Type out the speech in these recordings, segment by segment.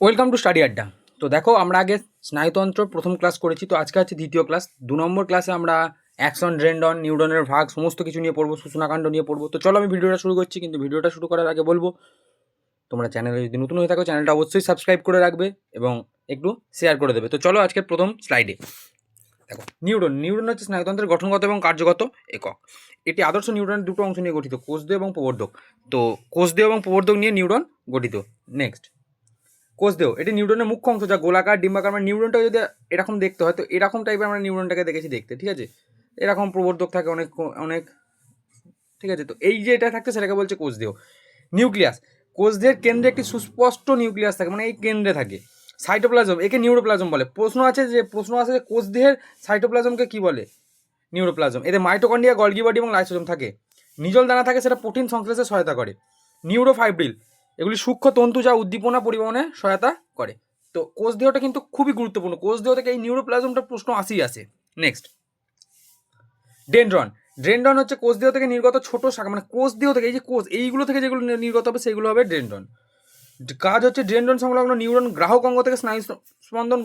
Welcome to study আড্ডা। তো দেখো, আমরা আগে স্নায়ুতন্ত্র প্রথম ক্লাস করেছি, তো আজকে আছে দ্বিতীয় ক্লাস। দু নম্বর ক্লাসে আমরা অ্যাকশন ড্রেন্ডন নিউডনের ভাগ, সমস্ত কিছু নিয়ে পড়ব, সূচনাকাণ্ড নিয়ে পড়ব। তো চলো আমি ভিডিওটা শুরু করছি, কিন্তু ভিডিওটা শুরু করার আগে বলব, তোমরা চ্যানেলে যদি নতুন হয়ে থাকো চ্যানেলটা অবশ্যই সাবস্ক্রাইব করে রাখবে এবং একটু শেয়ার করে দেবে। তো চলো আজকে প্রথম স্লাইডে দেখো, নিউরন নিউরন হচ্ছে স্নায়ুতন্ত্রের গঠনগত এবং কার্যগত একক। এটি আদর্শ নিউরনের দুটো অংশ নিয়ে গঠিত কোষদেহ এবং প্রবর্ধক। তো কোষদেহ এবং প্রবর্ধক নিয়ে নিউরন গঠিত। নেক্সট কোষদেহ এটি নিউরনের মুখ্য অংশ যা গোলাকার, ডিম্বাকার মানে নিউরনটা যদি এরকম দেখতে হয়, তো এরকম টাইপের আমরা নিউরনটাকে দেখেছি দেখতে, ঠিক আছে? এরকম প্রবর্ধক থাকে, অনেক অনেক, ঠিক আছে? তো এই যে এটা থাকছে, সেটাকে বলছে কোষদেহ নিউক্লিয়াস কোষদেহের কেন্দ্রে একটি সুস্পষ্ট নিউক্লিয়াস থাকে মানে এই কেন্দ্রে থাকে। সাইটোপ্লাজম, একে নিউরোপ্লাজম বলে। প্রশ্ন আছে যে, প্রশ্ন আছে যে কোষদেহের সাইটোপ্লাজমকে কি বলে? নিউরোপ্লাজম। এতে মাইটোকন্ড্রিয়া গলগি বডি এবং লাইসোজোম থাকে। নিজল দানা থাকে, সেটা প্রোটিন সংশ্লেষে সহায়তা করে। নিউরোফাইব্রিল এগুলি সূক্ষ্ম তন্তু যা উদ্দীপনা পরিবহনে সহায়তা করে। তো কোষ দেহটা কিন্তু খুবই গুরুত্বপূর্ণ। কোষ দেহ থেকে এই নিউরোপ্লাজমটা প্রশ্ন আসেই আসে। নেক্সট ডেন্ড্রন ড্রেন্ডন হচ্ছে কোষ দেহ থেকে নির্গত ছোট শাখা মানে কোষ দেহ থেকে, এই যে কোষ, এইগুলো থেকে যেগুলো নির্গত হবে সেগুলো হবে ডেন্ড্রন কাজ হচ্ছে ড্রেন্ডন সংলগ্ন নিউরন গ্রাহক অঙ্গ থেকে স্নায়ু স্পন্দন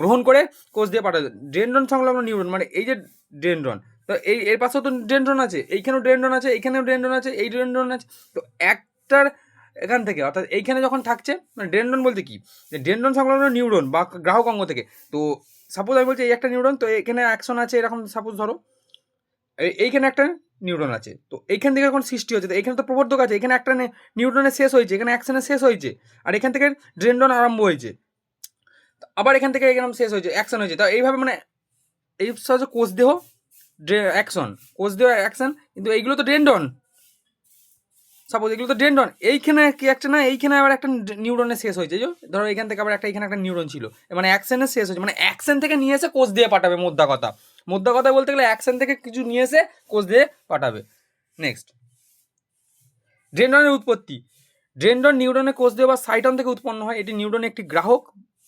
গ্রহণ করে কোষ দিয়ে পাঠায় ড্রেন্ডন সংলগ্ন নিউরন মানে এই যে ড্রেন্ড্রন তো এই, এর পাশেও তো ড্রেন্ড্রন আছে, এইখানেও ড্রেন্ড্রন আছে, এইখানেও ড্রেন্ড্রন আছে, এই ড্রেন্ড্রন আছে। তো একটার এখান থেকে, অর্থাৎ এইখানে যখন থাকছে মানে ড্রেন্ডন বলতে কি? যে ড্রেন্ডন সংলগ্ন নিউরন বা গ্রাহক অঙ্গ থেকে। তো সাপোজ আমি বলছি এই একটা নিউরন, তো এখানে অ্যাকশন আছে এরকম সাপোজ ধরো এইখানে একটা নিউরন আছে। তো এইখান থেকে এখন সৃষ্টি হচ্ছে, তো এখানে তো প্রবর্ধক আছে, এখানে একটা নে- নিউটনের শেষ হয়েছে, এখানে অ্যাকশনের শেষ হয়েছে, আর এখান থেকে ড্রেন্ডন আরম্ভ হয়েছে। আবার এখান থেকে এখানে শেষ হয়েছে অ্যাকশন হয়েছে। তো এইভাবে মানে এই হচ্ছে কোষ দেহ অ্যাকশন কোষ দেহ অ্যাকশন কিন্তু এইগুলো তো ড্রেন্ডন সাপোজ এগুলো তো ডেন্ডন এইখানে কি একটা না, এইখানে আবার একটা নিউরনের শেষ হয়েছে যে, ধরো এখান থেকে আবার একটা, এখানে একটা নিউরন ছিল মানে অ্যাকশনের শেষ হয়েছে মানে অ্যাকশন থেকে নিয়ে এসে কোষ দিয়ে পাঠাবে মোদ্দা কথা। মোদ্দা কথা বলতে গেলে অ্যাকশন থেকে কিছু নিয়ে এসে কোষ দিয়ে পাঠাবে। নেক্সট ড্রেন্ডনের উৎপত্তি। ড্রেন্ডন নিউরনের কোষ দিয়ে বা সাইটন থেকে উৎপন্ন হয়, এটি নিউরনের একটি গ্রাহক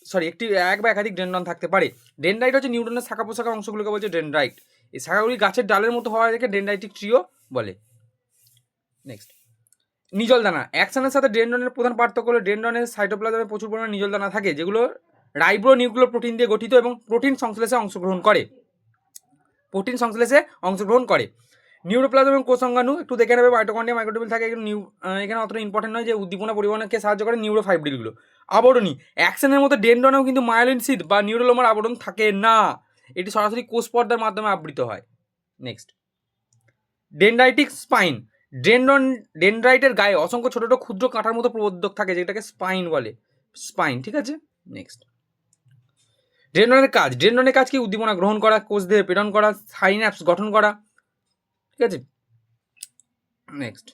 সরি একটি, এক বা একাধিক ডেন্ডন থাকতে পারে। ডেন্ড্রাইট হচ্ছে নিউরনের শাখা পোশাখা অংশগুলোকে বলছে ডেন্ড্রাইট এই শাখাগুলি গাছের ডালের মতো হওয়া দেখে ডেন্ড্রাইটিক ট্রিও বলে। নেক্সট নিজল দানা। অ্যাকশনের সাথে ডেন্ডনের প্রধান পার্থক্য হলো ডেন্ডনের সাইটোপ্লাজমে প্রচুর পরিমাণে নিজল দানা থাকে, যেগুলো রাইব্রো নিউক্লিয় প্রোটিন দিয়ে গঠিত এবং প্রোটিন সংশ্লেষে অংশগ্রহণ করে। প্রোটিন সংশ্লেষে অংশগ্রহণ করে। নিউরোপ্লাজম এবং কোষাঙ্গাণু একটু দেখে নেবে মাইটোকন্ড্রিয়া মাইক্রোটিবিল থাকে নিউ এখানে অতটা ইম্পর্টেন্ট নয় যে উদ্দীপনা পরিবহনকে সাহায্য করে নিউরোফাইব্রিলগুলো আবরণী, অ্যাকশনের মতো ডেন্ডনেও কিন্তু মায়োলিন সিদ বা নিউরোলোমার আবরণ থাকে না। এটি সরাসরি কোষ পর্দার মাধ্যমে আবৃত হয়। নেক্সট ডেন্ড্রাইটিক স্পাইন ডেন্ডন, ডেন্ড্রাইটের গায়ে অসংখ্য ছোট ছোট ক্ষুদ্র কাঁটার মতো প্রবর্ধক থাকে যেটাকে স্পাইন বলে। স্পাইন, ঠিক আছে? নেক্সট ডেন্ডনের কাজ ডেন্ডনের কাজ কি? উদ্দীপনা গ্রহণ করা, কোষ দেহে প্রেরণ করা সাইন্যাপস গঠন করা, ঠিক আছে? নেক্সট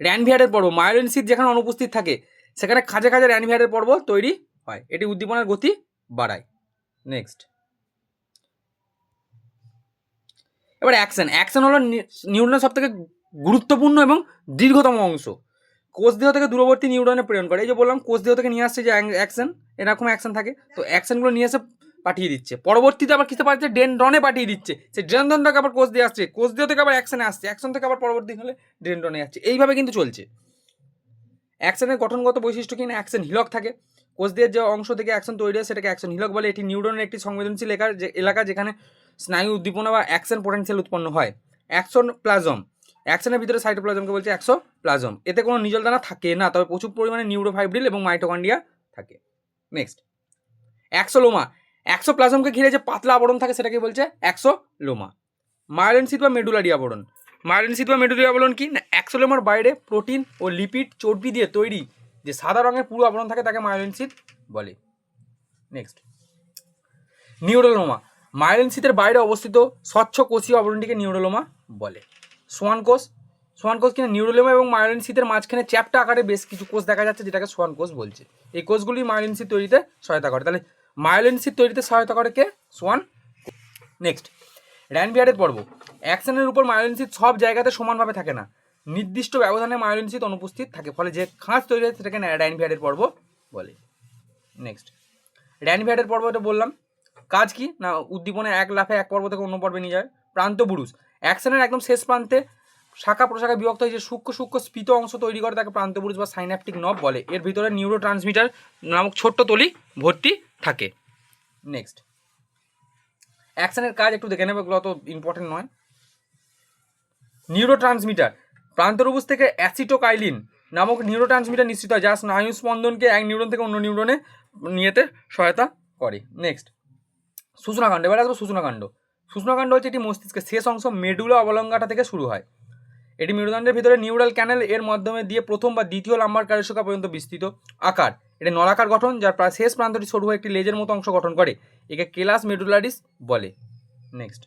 র্যানভিয়ারের পর্ব, মায়োলিন সিট যেখানে অনুপস্থিত থাকে, সেখানে খাঁজে খাঁজে র্যানভিয়ারের পর্ব তৈরি হয়। এটি উদ্দীপনার গতি বাড়ায়। নেক্সট এবার অ্যাকশন অ্যাকশন হলো নিউরনের সব থেকে গুরুত্বপূর্ণ এবং দীর্ঘতম অংশ। কোষ দেহ থেকে দূরবর্তী নিউরনে প্রেরণ করে। এই যে বললাম কোষ দেহ থেকে নিয়ে আসছে যে অ্যাকশন, এরকম অ্যাকশন থাকে, তো অ্যাকশনগুলো নিয়ে এসে পাঠিয়ে দিচ্ছে। পরবর্তীতে আবার কিসে পাঠাচ্ছে ডেনডনে পাঠিয়ে দিচ্ছে। সেই ডেনডনটাকে আবার কোষ দিয়ে আসছে। কোষ দেহ থেকে আবার অ্যাকশনে আসছে। অ্যাকশন থেকে আবার পরবর্তী হলে ডেনডনে যাচ্ছে এইভাবে কিন্তু চলছে। অ্যাকশনের গঠনগত বৈশিষ্ট্য কিনা অ্যাকশন হিলক থাকে। কোষ দেহের যে অংশ থেকে অ্যাকশন তৈরি হয়, সেটাকে অ্যাকশন হিলক বলে। এটি নিউরনের একটি সংবেদনশীল এলাকা যে এলাকা যেখানে স্নায়ু উদ্দীপনা বা অ্যাকশন পোটেনশিয়াল উৎপন্ন হয়। Action plasm. অ্যাকশনের ভিতরে সাইটোপ্লাজমকে বলছে একশো প্লাজম এতে কোনো নিজল দানা থাকে না, তবে প্রচুর পরিমাণে নিউরোফাইব্রিল এবং মাইটোকন্ড্রিয়া থাকে। নেক্সট একশো অ্যাক্সোলোমা অ্যাক্সো প্লাজমকে ঘিরে যে পাতলা আবরণ থাকে সেটাকে বলছে অ্যাক্সো লোমা মায়োলেনসিড বা মেডুলারি আবরণ। মায়োলেনসিড বা মেডুলারি আবরণ কি? না একশো অ্যাক্সোলোমার বাইরে প্রোটিন ও লিপিড চর্বি দিয়ে তৈরি যে সাদা রঙের পুরো আবরণ থাকে তাকে মায়োলেনসিড বলে। নেক্সট নিউরোলোমা মায়োলেনসিদের বাইরে অবস্থিত স্বচ্ছ কোষীয় আবরণটিকে নিউরোলোমা বলে। সোয়ান কোষ সোয়ান কোষ কিনা নিউরোলোমা এবং মায়োলিন শীতের মাঝখানে চ্যাপ্টা আকারে বেশ কিছু কোষ দেখা যাচ্ছে যেটাকে সোয়ান কোষ বলছে। এই কোষগুলি মায়োলিন শীত তৈরিতে সহায়তা করে। তাহলে মায়োলিন শীত তৈরিতে সহায়তা করে কে? সোয়ান নেক্সট র্যানভিয়ারের পর্ব। অ্যাকশনের উপর মায়োলিন শীত সব জায়গাতে সমানভাবে থাকে না। নির্দিষ্ট ব্যবধানে মায়োলিন শীত অনুপস্থিত থাকে, ফলে যে খাঁজ তৈরি হয় সেটাকে র্যানভিয়ারের পর্ব বলে। নেক্সট র্যানভিয়ারের পর্বটা বললাম। কাজ কি? না উদ্দীপনে এক লাফে এক পর্ব থেকে অন্য পর্বে নিয়ে যায়। প্রান্ত বুরুষ অ্যাকশনের একদম শেষ প্রান্তে শাখা প্রশাখা বিভক্ত হয়ে যে সূক্ষ্ম সূক্ষ্ম স্ফীত অংশ তৈরি করে তাকে প্রান্তপুরুষ বা সাইন্যাপটিক নব বলে। এর ভিতরে নিউরো ট্রান্সমিটার নামক ছোট্ট তলি ভর্তি থাকে। নেক্সট অ্যাকশনের কাজ একটু দেখে নেবে, এগুলো ইম্পর্টেন্ট নয়। নিউরো ট্রান্সমিটার প্রান্তরবুজ থেকে অ্যাসিটোকাইলিন নামক নিউরো ট্রান্সমিটার নিশ্চিত হয় যা স্নায়ু স্পন্দনকে এক নিউরন থেকে অন্য নিউরনে নিয়েতে সহায়তা করে। নেক্সট সূচনাকাণ্ড এবার আসব সূচনাকাণ্ড সূচনাকাণ্ড হচ্ছে এটি মস্তিষ্কের শেষ অংশ মেডুলা অবলঙ্গাটা থেকে শুরু হয়। এটি মেরুদণ্ডের ভিতরে নিউরাল ক্যানেল এর মাধ্যমে দিয়ে প্রথম বা দ্বিতীয় লাম্বার কারেশকা পর্যন্ত বিস্তৃত। আকার, এটি নলাকার গঠন যার প্রায় শেষ প্রান্তটি সরু হয়ে একটি লেজের মতো অংশ গঠন করে, একে কেলাস মেডুলারিস বলে। নেক্সট।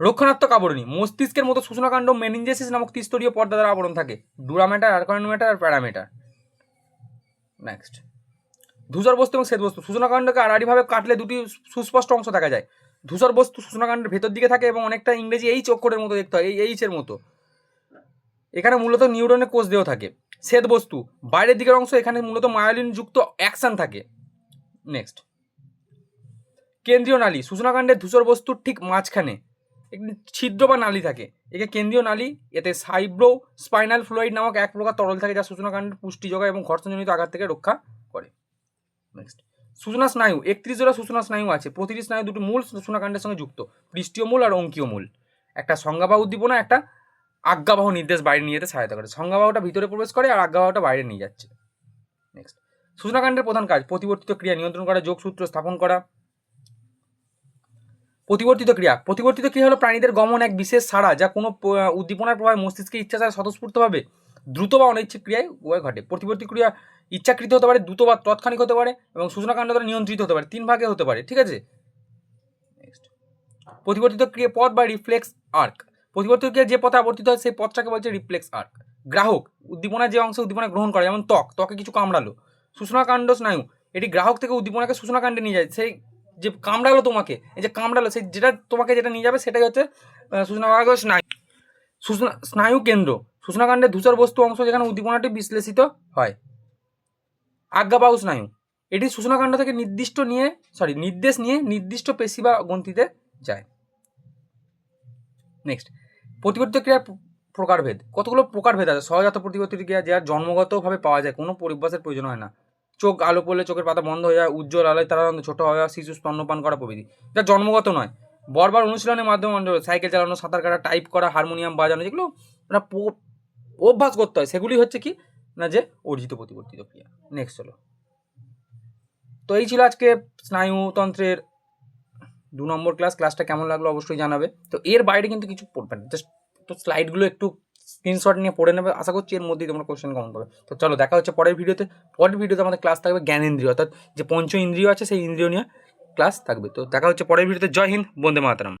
রক্ষণাত্মক আবরণী, মস্তিষ্কের মতো সূচনাকাণ্ড মেনিনজেসিস নামক ত্রিস্তরীয় পর্দা দ্বারা আবরণ থাকে, ডুরামেটার, আর্কনোমেটার, আর প্যারামেটার। নেক্সট। ধূসর বস্তু এবং শ্বেত বস্তু সূচনাকাণ্ডকে আড়াআড়িভাবে কাটলে দুটি সুস্পষ্ট অংশ দেখা যায়। ধূসর বস্তু সূচনাকাণ্ডের ভেতর দিকে থাকে এবং অনেকটা ইংরেজি এই অক্ষরের মতো দেখতে হয়, এই এইচের মতো। এখানে মূলত নিউরনের কোষ দেহ থাকে। শ্বেত বস্তু, বাইরের দিকের অংশ, এখানে মূলত মায়োলিন যুক্ত অ্যাকশন থাকে। নেক্সট কেন্দ্রীয় নালী সূচনাকাণ্ডের ধূসর বস্তুর ঠিক মাঝখানে একটি ছিদ্র বা নালী থাকে। একে কেন্দ্রীয় নালী, এতে সাইব্রো স্পাইনাল ফ্লুইড নামক এক প্রকার তরল থাকে যা সূচনাকাণ্ডের পুষ্টি যোগায় এবং ঘর্ষণজনিত আঘাত থেকে রক্ষা করে। নেক্সট সূচনা স্নায়ু, একত্রিশ জোড়া সূচনা স্নায়ু আছে। প্রতিটি স্নায়ু দুটি মূল সূচনাকাণ্ডের সঙ্গে যুক্ত, পৃষ্ঠীয় মূল আর অঙ্কীয় মূল। একটা সংজ্ঞাবাহ উদ্দীপনা, একটা আজ্ঞাবাহ নির্দেশ বাইরে নিয়ে যেতে সহায়তা করে। সংজ্ঞাবাহটা ভিতরে প্রবেশ করে আর আজ্ঞাবাহটা বাইরে নিয়ে যাচ্ছে। নেক্সট সূচনাকাণ্ডের প্রধান কাজ, প্রতিবর্তিত ক্রিয়া, নিয়ন্ত্রণ করা যোগসূত্র স্থাপন করা। প্রতিবর্তিত ক্রিয়া প্রতিবর্তিত ক্রিয়া হলো প্রাণীদের গমন এক বিশেষ ছাড়া যা কোনো উদ্দীপনার প্রভাবে মস্তিষ্কে ইচ্ছা ছাড়া স্বতঃস্ফূর্তভাবে দ্রুত বা অনিচ্ছিক ক্রিয়ায় উভয় ঘটে। প্রতিবর্তী ক্রিয়া ইচ্ছাকৃত হতে পারে, দ্রুত বা তৎক্ষণিক হতে পারে এবং সূচনাকাণ্ড দ্বারা নিয়ন্ত্রিত হতে পারে, তিন ভাগে হতে পারে, ঠিক আছে? প্রতিবর্তিত ক্রিয়া পথ বা রিফ্লেক্স আর্ক প্রতিবর্তিত ক্রিয়া যে পথে আবর্তিত হয়, সেই পথটাকে বলছে রিফ্লেক্স আর্ক গ্রাহক, উদ্দীপনা যে অংশ উদ্দীপনা গ্রহণ করে, যেমন ত্বক, ত্বকে কিছু কামড়ালো। সূচনাকাণ্ড স্নায়ু, এটি গ্রাহক থেকে উদ্দীপনাকে সূচনাকাণ্ডে নিয়ে যায়। সেই যে কামড়ালো তোমাকে, এই যে কামড়ালো, সেই যেটা তোমাকে যেটা নিয়ে যাবে, সেটাই হচ্ছে সূচনাকাণ্ড স্নায়ু। সূচনা, স্নায়ু কেন্দ্র, সূচনাকাণ্ডের ধূসর বস্তু অংশ যেখানে উদ্দীপনাটি বিশ্লেষিত হয়। আজ্ঞাবাহু স্নায়ু এটি সূচনাকাণ্ড থেকে নির্দিষ্ট নিয়ে সরি নির্দেশ নিয়ে নির্দিষ্ট পেশি বা গ্রন্থিতে যায়। নেক্সট প্রতিবর্তিত ক্রিয়ার প্রকারভেদ কতগুলো প্রকারভেদ আছে? সহজাত প্রতিবর্তিত ক্রিয়া যা জন্মগতভাবে পাওয়া যায়, কোনো পরিবেশের প্রয়োজন হয় না। চোখ আলো পড়লে চোখের পাতা বন্ধ হয়ে যায়, উজ্জ্বল আলোয় তারা ছোটো হয়ে যায় শিশু স্তন্যপান করা প্রভৃতি। যা জন্মগত নয়। বরবার অনুশীলনের মাধ্যমে সাইকেল চালানো, সাঁতার কাটা, টাইপ করা, হারমোনিয়াম বাজানো, যেগুলো আমরা অভ্যাস করতে হয়, সেগুলি হচ্ছে কি? না যে অর্জিত প্রতিবর্তিত ক্রিয়া। নেক্সট চলো। তো এই ছিল আজকে স্নায়ুতন্ত্রের দু নম্বর ক্লাস ক্লাসটা কেমন লাগল অবশ্যই জানাবে। তো এর বাইরে কিন্তু কিছু পড়বে না। জাস্ট তো স্লাইডগুলো একটু স্ক্রিনশট নিয়ে পড়ে নেবে। আশা করছি এর মধ্যেই তোমরা কোশ্চেন কমন পাবে। তো চলো, দেখা হচ্ছে পরের ভিডিওতে। পরের ভিডিওতে আমাদের ক্লাস থাকবে জ্ঞানেন্দ্রিয় অর্থাৎ যে পঞ্চ ইন্দ্রিয় আছে, সেই ইন্দ্রিয় নিয়ে ক্লাস থাকবে। তো দেখা হচ্ছে পরের ভিডিওতে। জয় হিন্দ, বন্দে মাতরম।